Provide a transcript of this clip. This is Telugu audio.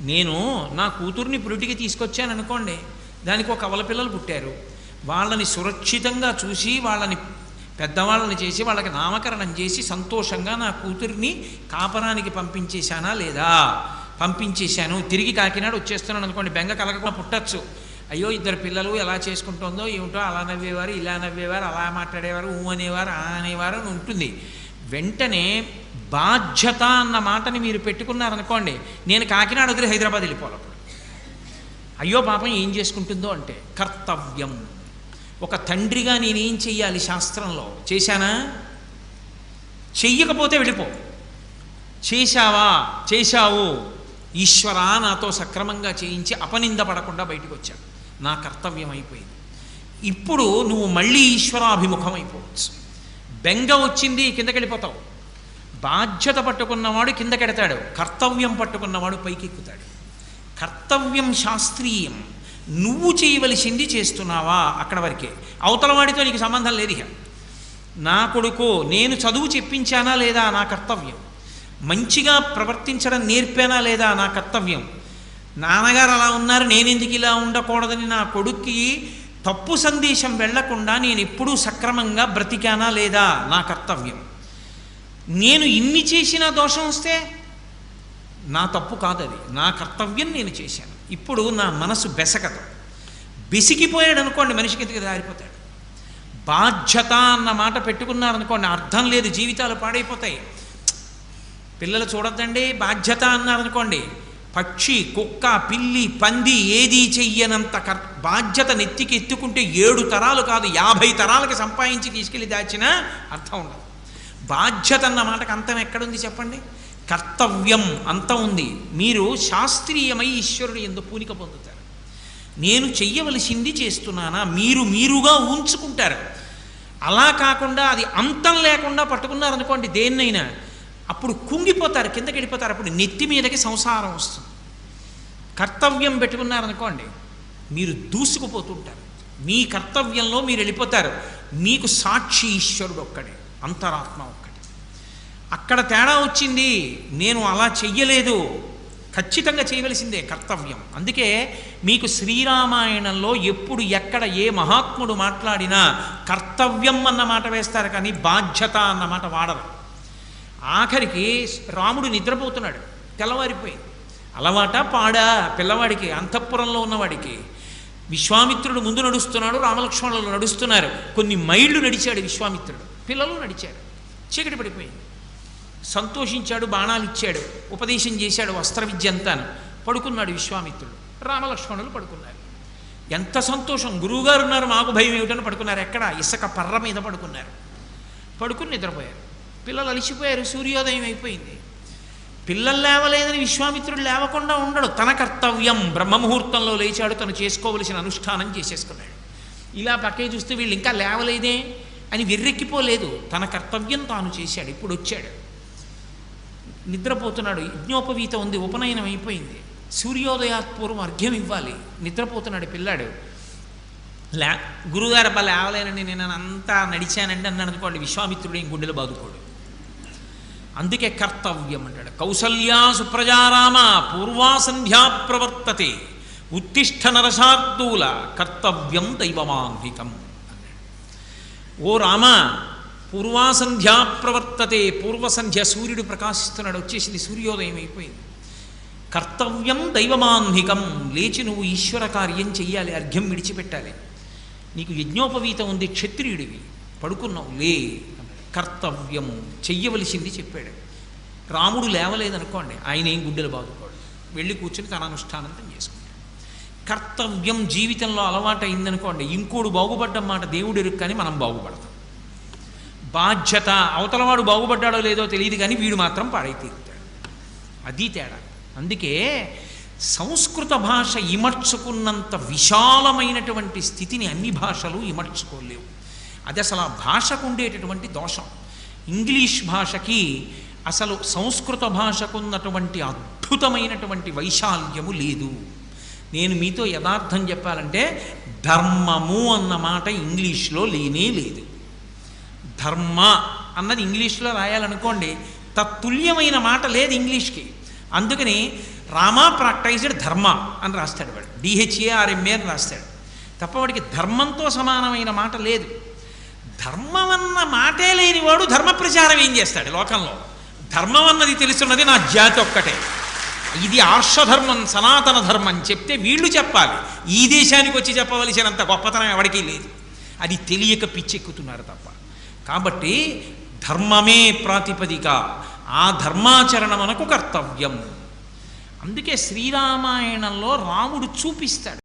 నేను నా కూతుర్ని పురిటికి తీసుకొచ్చాను అనుకోండి దానికి ఒక అవలపిల్లలు పుట్టారు. వాళ్ళని సురక్షితంగా చూసి వాళ్ళని పెద్దవాళ్ళని చేసి వాళ్ళకి నామకరణం చేసి సంతోషంగా నా కూతుర్ని కాపరానికి పంపించేశానా లేదా? పంపించేశాను. తిరిగి కాకినాడ వచ్చేస్తున్నాను అనుకోండి బెంగ కలగకుండా పుట్టచ్చు. అయ్యో ఇద్దరు పిల్లలు ఎలా చేసుకుంటుందో ఏమిటో అలా నవ్వేవారు ఇలా నవ్వేవారు అలా మాట్లాడేవారు ఊ అనేవారు ఆ అనేవారు అని ఉంటుంది. వెంటనే బాధ్యత అన్న మాటని మీరు పెట్టుకున్నారనుకోండి నేను కాకినాడ వదిలి హైదరాబాద్ వెళ్ళిపోవాలి అప్పుడు. అయ్యో పాపం ఏం చేసుకుంటుందో అంటే కర్తవ్యం. ఒక తండ్రిగా నేనేం చెయ్యాలి శాస్త్రంలో? చేశానా? చెయ్యకపోతే వెళ్ళిపో. చేశావా? చేశావు. ఈశ్వరా నాతో సక్రమంగా చేయించి అపనింద పడకుండా బయటకు వచ్చాను నా కర్తవ్యం అయిపోయింది. ఇప్పుడు నువ్వు మళ్ళీ ఈశ్వరాభిముఖం అయిపోవచ్చు. బెంగ వచ్చింది కిందకి వెళ్ళిపోతావు. బాధ్యత పట్టుకున్నవాడు కిందకెడతాడు కర్తవ్యం పట్టుకున్నవాడు పైకెక్కుతాడు కర్తవ్యం శాస్త్రీయం. నువ్వు చేయవలసింది చేస్తున్నావా? అక్కడ వరకే. అవతల వాడితో నీకు సంబంధం లేదు ఇక నా కొడుకు నేను చదువు చెప్పించానా లేదా నా కర్తవ్యం? మంచిగా ప్రవర్తించడం నేర్పానా లేదా నా కర్తవ్యం? నాన్నగారు అలా ఉన్నారు నేనెందుకు ఇలా ఉండకూడదని నా కొడుక్కి తప్పు సందేశం వెళ్ళకుండా నేను ఎప్పుడూ సక్రమంగా బ్రతికానా లేదా నా కర్తవ్యం? నేను ఇన్ని చేసిన దోషం వస్తే నా తప్పు కాదు అది. నా కర్తవ్యం నేను చేశాను. ఇప్పుడు నా మనసు బెసకదు బెసికిపోయాడు అనుకోండి మనిషికి ఎందుకు దారిపోతాడు బాధ్యత అన్న మాట పెట్టుకున్నారనుకోండి అర్థం లేదు జీవితాలు పాడైపోతాయి. పిల్లలు చూడద్దండి బాధ్యత అన్నారనుకోండి పక్షి కుక్క పిల్లి పంది ఏదీ చెయ్యనంత కర్ బాధ్యత నెత్తికి ఎత్తుకుంటే ఏడు తరాలు కాదు యాభై తరాలకి సంపాదించి తీసుకెళ్ళి దాచినా అర్థం ఉండదు. బాధ్యత అన్న మాటకు అంతం ఎక్కడుంది చెప్పండి? కర్తవ్యం అంతం ఉంది. మీరు శాస్త్రీయమై ఈశ్వరుడు ఎందు పూనిక పొందుతారు. నేను చెయ్యవలసింది చేస్తున్నానా? మీరు మీరుగా ఉంచుకుంటారు అలా కాకుండా అది అంతం లేకుండా పట్టుకున్నారనుకోండి దేన్నైనా అప్పుడు కుంగిపోతారు కిందకి వెళ్ళిపోతారు అప్పుడు నెత్తి మీదకి సంసారం వస్తుంది. కర్తవ్యం పెట్టుకున్నారనుకోండి మీరు దూసుకుపోతుంటారు. మీ కర్తవ్యంలో మీరు వెళ్ళిపోతారు. మీకు సాక్షి ఈశ్వరుడు ఒక్కడే. అంతరాత్మ ఒక్కటి. అక్కడ తేడా వచ్చింది నేను అలా చెయ్యలేదు. ఖచ్చితంగా చేయవలసిందే కర్తవ్యం. అందుకే మీకు శ్రీరామాయణంలో ఎప్పుడు ఎక్కడ ఏ మహాత్ముడు మాట్లాడినా కర్తవ్యం అన్న మాట వేస్తారు కానీ బాధ్యత అన్న మాట వాడరు. ఆఖరికి రాముడు నిద్రపోతున్నాడు తెల్లవారిపోయింది. అలవాట పాడా? పిల్లవాడికి అంతఃపురంలో ఉన్నవాడికి. విశ్వామిత్రుడు ముందు నడుస్తున్నాడు రామలక్ష్మణులు నడుస్తున్నారు. కొన్ని మైళ్ళు నడిచాడు విశ్వామిత్రుడు. పిల్లలు నడిచారు చీకటి పడిపోయింది. సంతోషించాడు బాణాలు ఇచ్చాడు ఉపదేశం చేశాడు వస్త్ర విద్య అంతాను పడుకున్నాడు విశ్వామిత్రుడు. రామలక్ష్మణులు పడుకున్నారు. ఎంత సంతోషం! గురువుగారు ఉన్నారు మాకు భయం ఏమిటని పడుకున్నారు. ఎక్కడ? ఇసుక పర్ర మీద పడుకున్నారు. పడుకుని నిద్రపోయారు. పిల్లలు అలిసిపోయారు సూర్యోదయం అయిపోయింది. పిల్లలు లేవలేదని విశ్వామిత్రుడు లేవకుండా ఉండడు. తన కర్తవ్యం బ్రహ్మముహూర్తంలో లేచాడు తను చేసుకోవలసిన అనుష్ఠానం చేసేసుకున్నాడు. ఇలా పక్కే చూస్తే వీళ్ళు ఇంకా లేవలేదే. అని వెర్రెక్కిపోలేదు. తన కర్తవ్యం తాను చేశాడు. ఇప్పుడు వచ్చాడు. నిద్రపోతున్నాడు. యజ్ఞోపవీత ఉంది. ఉపనయనం అయిపోయింది. సూర్యోదయాత్ పూర్వం అర్ఘ్యం ఇవ్వాలి. నిద్రపోతున్నాడు పిల్లాడు. లే గురుగారు అబ్బా లేవలేనండి. నేను అంతా నడిచానండి అని అనుకోండి. విశ్వామిత్రుడు ఏం గుండెలు బాదుకోడు. అందుకే కర్తవ్యం అంటాడు. కౌసల్యా సుప్రజారామ పూర్వా సంధ్యా ప్రవర్తతే. ఉత్తిష్ట నరసార్థూల కర్తవ్యం దైవమాంహికం ఓ రామ పూర్వాసంధ్యా ప్రవర్తతే పూర్వసంధ్య సూర్యుడు ప్రకాశిస్తున్నాడు వచ్చేసింది సూర్యోదయం అయిపోయింది. కర్తవ్యం దైవమాన్హికం లేచి నువ్వు ఈశ్వర కార్యం చెయ్యాలి అర్ఘ్యం విడిచిపెట్టాలి. నీకు యజ్ఞోపవీతం ఉంది క్షత్రియుడివి పడుకున్నావు లే కర్తవ్యం చెయ్యవలసింది చెప్పాడు. రాముడు లేవలేదనుకోండి ఆయన ఏం గుడ్డలు బాదుకోడు. వెళ్ళి కూర్చుని తన అనుష్ఠానం చేసుకుంటాడు. కర్తవ్యం జీవితంలో అలవాటు అయిందనుకోండి ఇంకోడు బాగుపడ్డం మాట దేవుడు ఎరుకు కానీ మనం బాగుపడతాం. బాధ్యత అవతలవాడు బాగుపడ్డాడో లేదో తెలియదు కానీ వీడు మాత్రం పాడై తీరుతాడు అది తేడా. అందుకే సంస్కృత భాష ఇమర్చుకున్నంత విశాలమైనటువంటి స్థితిని అన్ని భాషలు ఇమర్చుకోలేవు. అది అసలు ఆ భాషకు ఉండేటటువంటి దోషం. ఇంగ్లీష్ భాషకి అసలు సంస్కృత భాషకున్నటువంటి అద్భుతమైనటువంటి వైశాల్యము లేదు. నేను మీతో యథార్థం చెప్పాలంటే ధర్మము అన్న మాట ఇంగ్లీష్లో లేనే లేదు. ధర్మ అన్నది ఇంగ్లీష్లో రాయాలనుకోండి తత్తుల్యమైన మాట లేదు ఇంగ్లీష్కి. అందుకని రామా ప్రాక్టైజ్డ్ ధర్మ అని రాస్తాడు వాడు. డిహెచ్ఏఆర్ఎంఏ అని రాస్తాడు. తప్ప వాడికి ధర్మంతో సమానమైన మాట లేదు. ధర్మం అన్న మాటే లేనివాడు ధర్మ ప్రచారం ఏం చేస్తాడు లోకంలో? ధర్మం అన్నది తెలుసున్నది నా జాతి ఒక్కటే. ఇది ఆర్షధర్మం సనాతన ధర్మం చెప్తే వీళ్ళు చెప్పాలి. ఈ దేశానికి వచ్చి చెప్పవలసినంత గొప్పతనం ఎవరికీ లేదు. అది తెలియక పిచ్చెక్కుతున్నారు తప్ప. కాబట్టి ధర్మమే ప్రాతిపదిక. ఆ ధర్మాచరణ మనకు కర్తవ్యం. అందుకే శ్రీరామాయణంలో రాముడు చూపిస్తాడు.